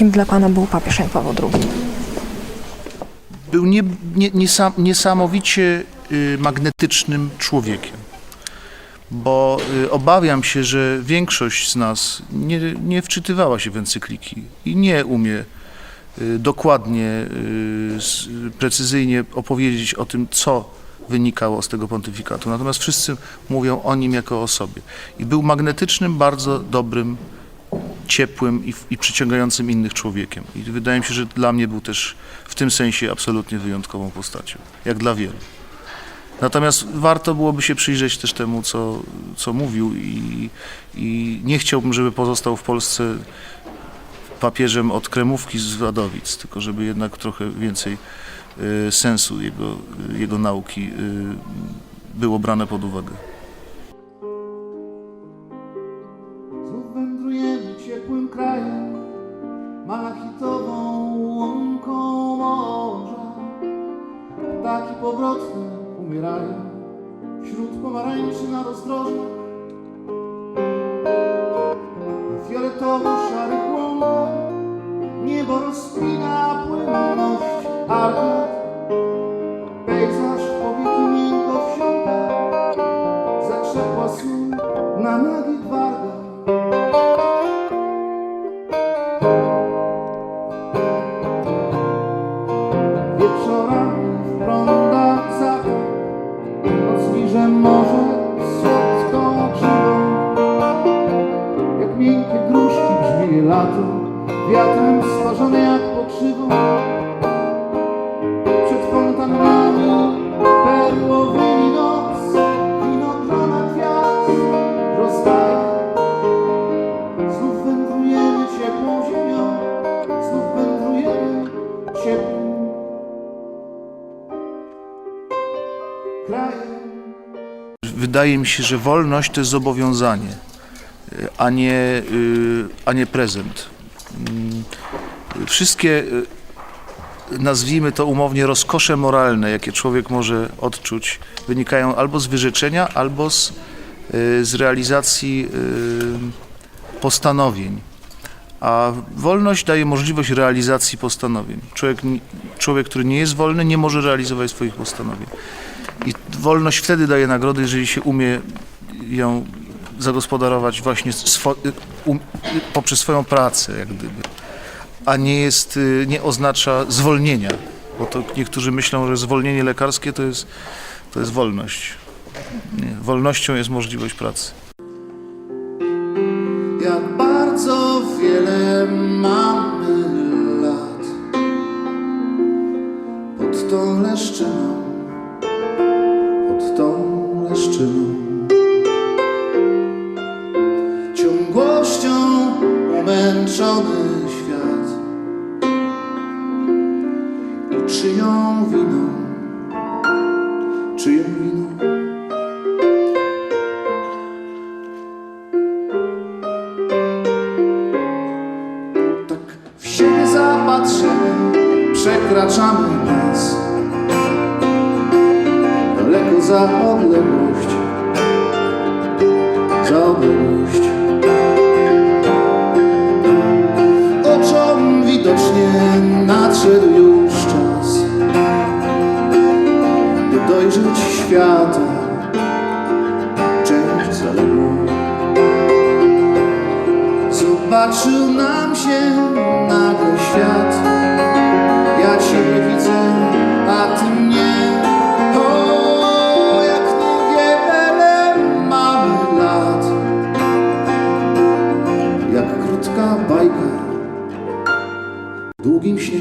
Kim dla pana był papież Jan Paweł II? Był nie, nie, niesam, niesamowicie y, magnetycznym człowiekiem. Bo y, obawiam się, że większość z nas nie, nie wczytywała się w encykliki i nie umie y, dokładnie, precyzyjnie opowiedzieć o tym, co wynikało z tego pontyfikatu. Natomiast wszyscy mówią o nim jako o sobie. I był magnetycznym, bardzo dobrym, ciepłym i, i przyciągającym innych człowiekiem. I wydaje mi się, że dla mnie był też w tym sensie absolutnie wyjątkową postacią, jak dla wielu. Natomiast warto byłoby się przyjrzeć też temu, co, co mówił i, i nie chciałbym, żeby pozostał w Polsce papieżem od kremówki z Wadowic, tylko żeby jednak trochę więcej y, sensu jego, jego nauki y, było brane pod uwagę. Ptaki powrotne umierają wśród pomarańczy na rozdrożach. Na fioletowo-szarych łąkach niebo rozpina płynność arkad. Pejzaż powieki miękko wsiąka, zakrzepła sól na nagich wargach. Wieczorami Wiatrem stworzone jak pokrzywą Przed fontannami perłowymi noc Winogrona gwiazd rozdaje Znów wędrujemy ciepłą ziemią Znów wędrujemy ciepłym krajem. Wydaje mi się, że wolność to jest zobowiązanie, y, a nie, y, a nie prezent. Wszystkie, y, nazwijmy to umownie, rozkosze moralne, jakie człowiek może odczuć, wynikają albo z wyrzeczenia, albo z, y, z realizacji y, postanowień. A wolność daje możliwość realizacji postanowień. Człowiek, człowiek, który nie jest wolny, nie może realizować swoich postanowień. I wolność wtedy daje nagrody, jeżeli się umie ją zagospodarować właśnie swo, um, poprzez swoją pracę, jak gdyby. A nie jest, y, nie oznacza zwolnienia, bo to niektórzy myślą, że zwolnienie lekarskie to jest, to jest wolność. Nie, wolnością jest możliwość pracy. Jak bardzo wiele mamy lat pod tą leszczyną, pod tą leszczyną. Przekraczamy nas daleko za odległość, za odległość. Oczom widocznie nadszedł już czas, by dojrzeć świata część zaległą. Zobaczył nam się nagle świat Długim śnie